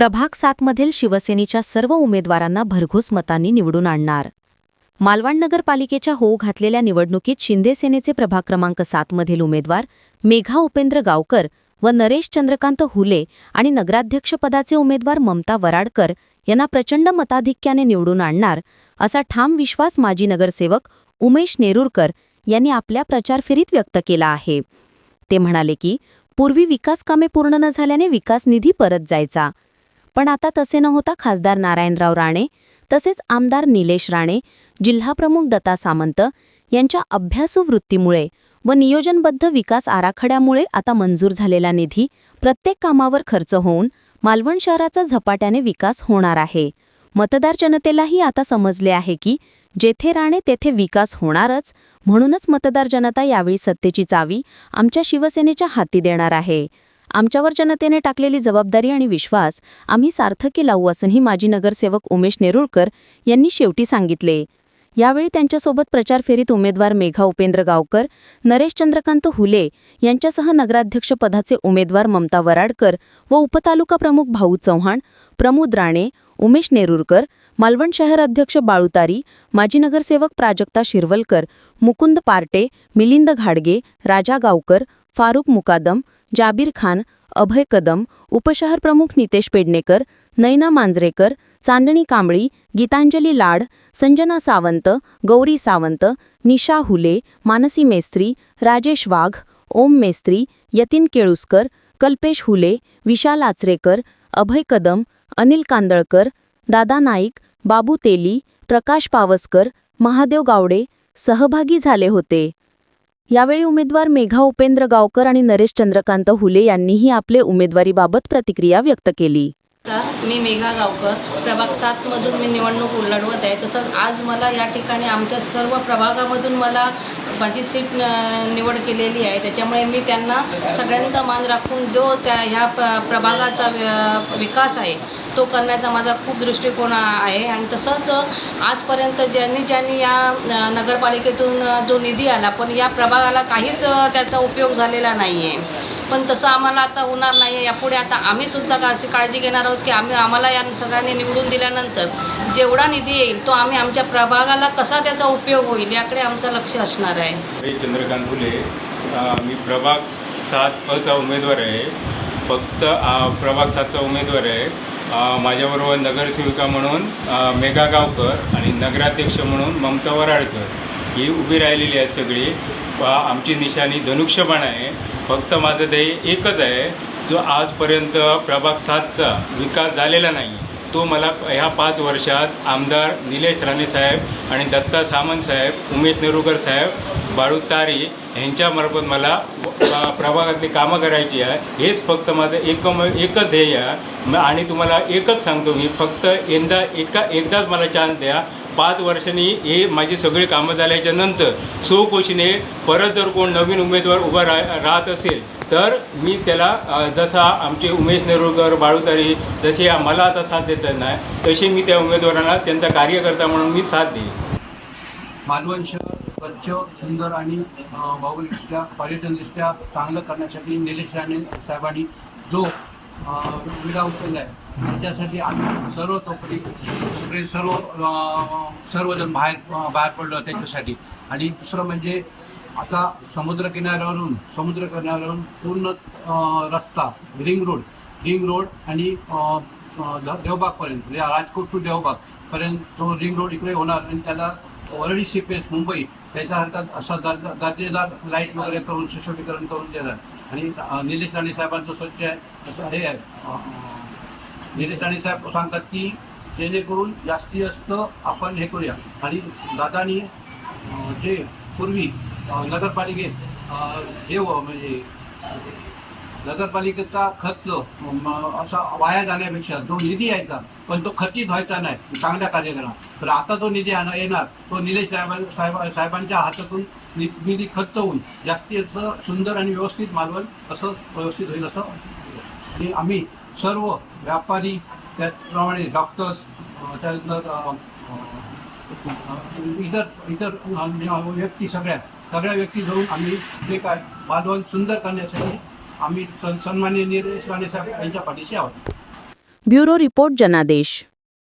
प्रभाग सातमधील शिवसेनेच्या सर्व उमेदवारांना भरघोस मतांनी निवडून आणणार. मालवण नगरपालिकेच्या होऊ घातलेल्या निवडणुकीत शिंदेसेनेचे प्रभाग क्रमांक सातमधील उमेदवार मेघा उपेंद्र गावकर व नरेश चंद्रकांत हुले आणि नगराध्यक्षपदाचे उमेदवार ममता वराडकर यांना प्रचंड मताधिक्याने निवडून आणणार असा ठाम विश्वास माजी नगरसेवक उमेश नेरुरकर यांनी आपल्या प्रचार फेरीत व्यक्त केला आहे. ते म्हणाले की पूर्वी विकास कामे पूर्ण न झाल्याने विकास निधी परत जायचा. पण आता तसे न होता खासदार नारायणराव राणे तसेच आमदार निलेश राणे जिल्हाप्रमुख दत्ता सामंत यांच्या अभ्यासू वृत्तीमुळे व नियोजनबद्ध विकास आराखड्यामुळे आता मंजूर झालेला निधी प्रत्येक कामावर खर्च होऊन मालवण शहराचा झपाट्याने विकास होणार आहे. मतदार जनतेलाही आता समजले आहे की जेथे राणे तेथे विकास होणारच म्हणूनच मतदार जनता यावेळी सत्तेची चावी आमच्या शिवसेनेच्या हाती देणार आहे. आमच्यावर जनतेने टाकलेली जबाबदारी आणि विश्वास आम्ही सार्थकी लावू असंही माजी नगरसेवक उमेश नेरुळकर यांनी शेवटी सांगितले. यावेळी त्यांच्यासोबत प्रचार फेरीत उमेदवार मेघा उपेंद्र गावकर नरेश चंद्रकांत हुले यांच्यासह नगराध्यक्षपदाचे उमेदवार ममता वराडकर व उपतालुका प्रमुख भाऊ चव्हाण प्रमोद राणे उमेश नेरुरकर मालवण शहर अध्यक्ष बाळुतारी माजी नगरसेवक प्राजक्ता शिरवलकर मुकुंद पार्टे मिलिंद घाडगे राजा गावकर फारुक मुकादम जाबीर खान अभय कदम उपशहर प्रमुख नितेश पेडणेकर नैना मांजरेकर चांदणी कांबळी गीतांजली लाड संजना सावंत गौरी सावंत निशा हुले मानसी मेस्त्री राजेश वाघ ओम मेस्त्री यतीन केळुसकर कल्पेश हुले विशाल आचरेकर अभय कदम अनिल कांदळकर दादा नाईक बाबू तेली प्रकाश पावसकर महादेव गावडे सहभागी झाले होते. यावेळी उमेदवार मेघा उपेंद्र गावकर आणि नरेश चंद्रकांत हुले यांनीही आपले उमेदवारीबाबत प्रतिक्रिया व्यक्त केली. मी मेघा गावकर. प्रभाग सातमधून मी निवडणूक लढवत आहे. तसंच आज मला या ठिकाणी आमच्या सर्व प्रभागामधून मला माझी सीट न- निवड केलेली आहे. त्याच्यामुळे मी त्यांना सगळ्यांचा मान राखून जो त्या ह्या प प्रभागाचा व्य- विकास आहे तो करण्याचा माझा खूप दृष्टिकोन आहे. आणि तसंच आजपर्यंत ज्यांनी ज्यांनी या नगरपालिकेतून जो निधी आला पण या प्रभागाला काहीच त्याचा उपयोग झालेला नाही आहे पण तसं आम्हाला आता होणार नाही आहे. यापुढे आता आम्ही सुद्धा का अशी काळजी घेणार आहोत की आम्ही आम्हाला या सगळ्यांनी निवडून दिल्यानंतर जेवढा निधी येईल तो आम्ही आमच्या प्रभागाला कसा त्याचा उपयोग होईल याकडे आमचं लक्ष असणार आहे. चंद्रकांत फुले मी प्रभाग सात पचा उमेदवार आहे. फक्त प्रभाग सातचा उमेदवार आहे. माझ्याबरोबर नगरसेविका म्हणून अ, मेघा गावकर आणि नगराध्यक्ष म्हणून ममता वराडकर. ही उभी राहिलेली आहे सगळी. व आमची निशाणी धनुष्यबाण आहे. फक्त माझं ध्येय एकच आहे. जो आजपर्यंत प्रभाग सातचा विकास झालेला नाही तो मला ह्या पाच वर्षात आमदार निलेश राणे साहेब आणि दत्ता सामंत साहेब उमेश नेरुकर साहेब बाळू तारी ह्यांच्यामार्फत मला प्रभागातली कामं करायची आहे. हेच फक्त माझं एकम एकच ध्येय आहे. आणि तुम्हाला एकच सांगतो मी फक्त यंदा एका एकदाच मला चान्स द्या. पाच वर्षांनी हे माझी सगळी कामं झाल्याच्यानंतर स्वखुशीने परत जर कोण नवीन उमेदवार उभा रा राहत असेल तर मी त्याला जसा आमचे उमेश नेरुळकर बाळूतारी जसे मला आता साथ देतात नाही तसे मी त्या उमेदवारांना त्यांचा कार्यकर्ता म्हणून मी साथ देईन. मालवण शहर स्वच्छ सुंदर आणि भौगोलिकदृष्ट्या पर्यटनदृष्ट्या चांगलं करण्यासाठी निलेश राणे साहेबांनी जो अ, विडा उचलला आहे त्यासाठी आम्ही सर्व तोपरी सर्व सर्वजण बाहेर बाहेर पडलो त्याच्यासाठी. आणि दुसरं म्हणजे आता समुद्रकिनाऱ्यावरून समुद्रकिनाऱ्यावरून पूर्ण रस्ता रिंग रोड रिंग रोड आणि देवबागपर्यंत म्हणजे राजकोट टू देवबागपर्यंत तो रिंग रोड इकडे होणार आणि त्याला वरळी सीपेस मुंबई त्याच्या असा दर्जा दर्जेदार लाइट वगैरे करून सुशोभीकरण करून देणार. आणि निलेश राणे साहेबांचं स्वच्छ आहे असं हे आहे. निलेश राणे साहेब सांगतात की जेणेकरून जास्ती जास्त आपण हे करूया. आणि दादानी जे पूर्वी नगरपालिकेत हे म्हणजे नगरपालिकेचा खर्च असा वाया जाण्यापेक्षा जो निधी यायचा पण तो खर्चित व्हायचा नाही चांगल्या कार्यक्रम तर आता जो निधी आणा- येणार तो निलेश साहेबां साहेब साहेबांच्या हातातून नि- निधी खर्च होऊन जास्तीत सुंदर आणि व्यवस्थित मालवण असं व्यवस्थित होईल असं. आणि आम्ही सर्व व्यापारी त्याचप्रमाणे डॉक्टर्स त्यानंतर इतर इतर व्यक्ती सगळ्या सगळ्या व्यक्ती जाऊन आम्ही जे काय मालवण सुंदर करण्यासाठी आम्ही सन- सन्माननीय निर्देश राणे साहेब यांच्या पाठीशी आहोत. ब्युरो रिपोर्ट जनादेश.